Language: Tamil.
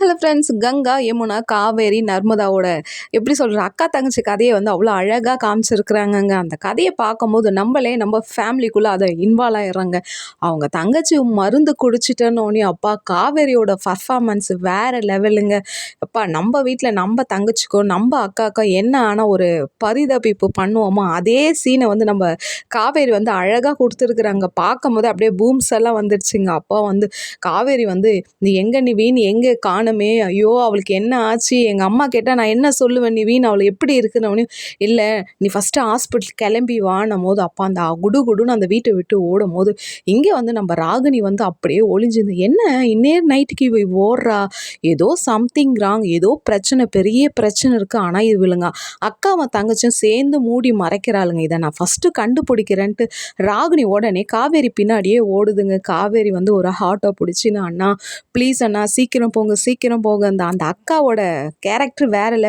ஹலோ ஃப்ரெண்ட்ஸ் கங்கா யமுனா காவேரி நர்மதாவோட எப்படி சொல்கிற அக்கா தங்கச்சி கதையை வந்து அவ்வளோ அழகாக காமிச்சிருக்கிறாங்கங்க. அந்த கதையை பார்க்கும்போது நம்மளே நம்ம ஃபேமிலிக்குள்ளே அதை இன்வால்வ் ஆயிடுறாங்க. அவங்க தங்கச்சி மருந்து குடிச்சிட்டனோடனே அப்பா காவேரியோட பர்ஃபார்மன்ஸ் வேறு லெவலுங்க அப்பா நம்ம வீட்டில் நம்ம தங்கச்சிக்கோ நம்ம அக்காக்கோ என்ன ஆனால் ஒரு பரிதபிப்பு பண்ணுவோமோ அதே சீனை வந்து நம்ம காவேரி வந்து அழகாக கொடுத்துருக்குறாங்க. பார்க்கும்போது அப்படியே பூம்ஸ் எல்லாம் வந்துடுச்சுங்க. அப்பா வந்து காவேரி வந்து நீ எங்கே நீ வீண் எங்கே காண காணுமே ஐயோ அவளுக்கு என்ன ஆச்சு? எங்கள் அம்மா கேட்டால் நான் என்ன சொல்லுவேன் நீ வீண் அவளை எப்படி இருக்குன்னு? இல்லை நீ ஃபஸ்ட்டு ஹாஸ்பிட்டல் கிளம்பி வாணும் போது அப்போ அந்த குடு குடுன்னு அந்த வீட்டை விட்டு ஓடும் போது இங்கே வந்து நம்ம ராகினி வந்து அப்படியே ஒளிஞ்சிருந்து என்ன? இன்னேர் நைட்டுக்கு இவ ஓடுறா? ஏதோ சம்திங் ராங் ஏதோ பிரச்சனை பெரிய பிரச்சனை இருக்குது ஆனால் இது விழுங்க. அக்காவும் தங்கச்சும் சேர்ந்து மூடி மறைக்கிறாளுங்க. இதை நான் ஃபஸ்ட்டு கண்டுபிடிக்கிறேன்ட்டு ராகினி உடனே காவேரி பின்னாடியே ஓடுதுங்க. காவேரி வந்து ஒரு ஹார்ட்டை பிடிச்சின்னு அண்ணா ப்ளீஸ் அண்ணா சீக்கிரம் போங்க சீக்கிரம் சீக்கிரம் போக அந்த அந்த அக்காவோட கேரக்டர் வேறு லெவல்